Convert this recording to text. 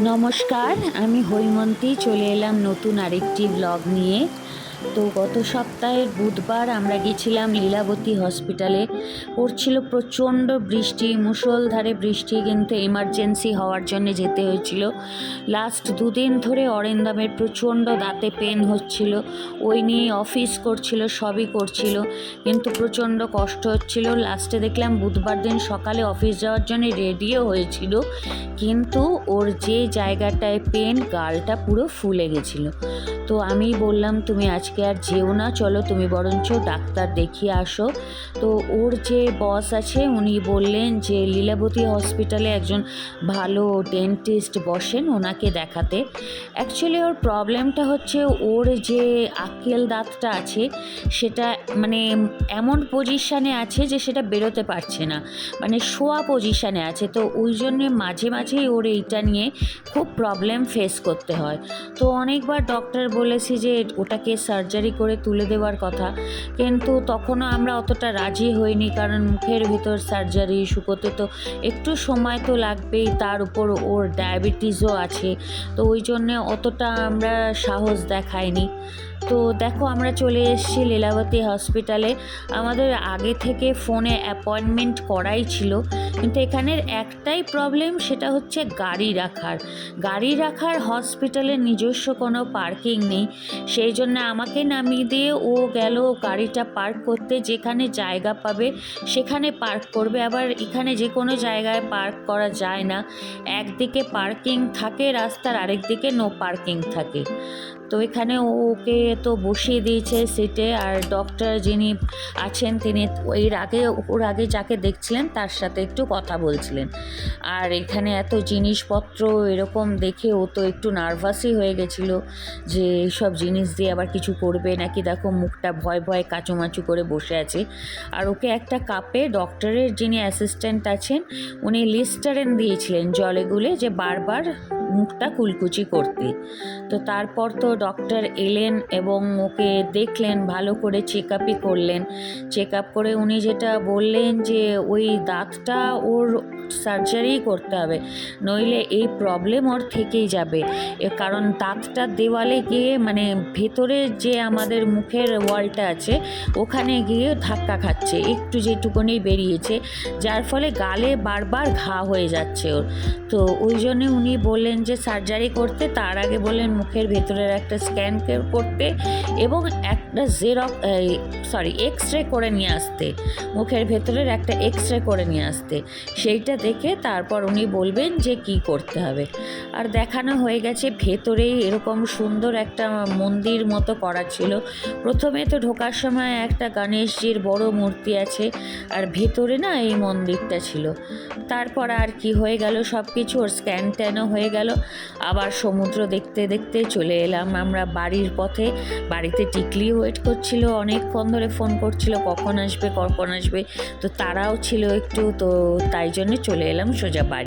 নমস্কার আমি হৈমন্তী চলে এলাম নতুন আরেকটি ব্লগ নিয়ে। তো গত সপ্তাহের বুধবার আমরা গেছিলাম লীলাবতী হসপিটালে। পড়ছিল প্রচণ্ড বৃষ্টি, মুষলধারে বৃষ্টি, কিন্তু এমার্জেন্সি হওয়ার জন্য যেতে হয়েছিল। লাস্ট দুদিন ধরে অরেন্দামের প্রচণ্ড দাঁতে পেন হচ্ছিল। ওই নিয়ে অফিস করছিল, সবই করছিল, কিন্তু প্রচণ্ড কষ্ট হচ্ছিল। লাস্টে দেখলাম বুধবার দিন সকালে অফিস যাওয়ার জন্য রেডিও হয়েছিল, কিন্তু ওর যে জায়গাটায় পেন গালটা পুরো ফুলে গেছিল। তো আমি বললাম, তুমি আজকে আর যেও না, চলো তুমি বরঞ্চ ডাক্তার দেখিয়ে আসো। তো ওর যে বস আছে, উনি বললেন যে লীলাবতী হসপিটালে একজন ভালো ডেন্টিস্ট বসেন ওনাকে দেখাতে। অ্যাকচুয়ালি ওর প্রবলেমটা হচ্ছে ওর যে আক্কেল দাঁতটা আছে, সেটা মানে এমন পজিশানে আছে যে সেটা বেরোতে পারছে না। মানে শোয়া পজিশানে আছে, তো ওই জন্যে মাঝে মাঝেই ওর এইটা নিয়ে খুব প্রবলেম ফেস করতে হয়। তো অনেকবার ডক্টর বলেছি যে ওটাকে সার্জারি করে তুলে দেওয়ার কথা। কিন্তু তখনও আমরা অতটা রাজি হইনি কারণ মুখের ভিতর সার্জারি শুকোতে তো একটু সময় তো লাগবেই, তার উপর ওর ডায়াবেটিসও আছে। তো ওই জন্যে অতটা আমরা সাহস দেখাইনি। তো দেখো আমরা চলে এসেছি লীলাবতী হসপিটালে। আমাদের আগে থেকে ফোনে অ্যাপয়েন্টমেন্ট করাই ছিল। কিন্তু এখানের একটাই প্রবলেম সেটা হচ্ছে গাড়ি রাখার। গাড়ি রাখার হসপিটালের নিজস্ব কোনো পার্কিং নেই। সেই জন্য আমাকে নামিয়ে দিয়ে ও গেল গাড়িটা পার্ক করতে। যেখানে জায়গা পাবে সেখানে পার্ক করবে। আবার এখানে যে কোনো জায়গায় পার্ক করা যায় না। একদিকে পার্কিং থাকে রাস্তার আরেক দিকে নো পার্কিং থাকে। তো এখানে ওকে তো বসিয়ে দিয়েছে সিটে আর ডক্টর যিনি আছেন তিনি এর আগে, ওর আগে যাকে দেখছিলেন তার সাথে একটু কথা বলছিলেন। আর এখানে এত জিনিসপত্র এরকম দেখে ও তো একটু নার্ভাসই হয়ে গেছিল যে এইসব জিনিস দিয়ে আবার কিছু করবে নাকি দেখো মুখটা ভয় ভয় কাচুমাচু করে বসে আছে। আর ওকে একটা কাপে ডক্টরের যিনি অ্যাসিস্ট্যান্ট আছেন, উনি লিস্টারেন দিয়েছিলেন জলে গুলে যে বারবার মুখটা কুলকুচি করতে। তো তারপর তো ডক্টর এলেন এবং ওকে দেখলেন, ভালো করে চেক আপই করলেন। চেক আপ করে উনি যেটা বললেন যে, ওই দাঁতটা ওর সার্জারি করতে হবে। নইলে এই প্রবলেম ওর থেকেই যাবে। কারণ দাঁতটা দেওয়ালে গিয়ে মানে ভেতরে যে আমাদের মুখের ওয়ালটা আছে, ওখানে গিয়ে ধাক্কা খাচ্ছে, একটু যেটুকুনি বেরিয়েছে। যার ফলে গালে বারবার ঘা হয়ে যাচ্ছে ওর। তো ওই জন্য উনি বললেন যে সার্জারি করতে, তার আগে বললেন মুখের ভেতরের একটা স্ক্যান করতে এবং একটা জেরক সরি এক্স রে করে নিয়ে আসতে। মুখের ভেতরের একটা এক্স রে করে নিয়ে আসতে। সেইটা দেখে তারপর উনি বলবেন যে কি করতে হবে। আর দেখানো হয়ে গেছে ভেতরেই এরকম সুন্দর একটা মন্দির মতো করা ছিল। প্রথমে তো ঢোকার সময় একটা গণেশজির বড় মূর্তি আছে আর ভেতরে না এই মন্দিরটা ছিল। তারপর আর কি হয়ে গেল সব কিছু ওর স্ক্যান ট্যানও হয়ে গেল। আবার সমুদ্র দেখতে দেখতে চলে এলাম আমরা বাড়ির পথে। বাড়িতে টিকলি ওয়েট করছিল, অনেকক্ষণ ধরে ফোন করছিল, কখন আসবে কখন আসবে। তো তারাও ছিল একটু, তো তাই জন্য চলে এলাম সোজা বাড়ি।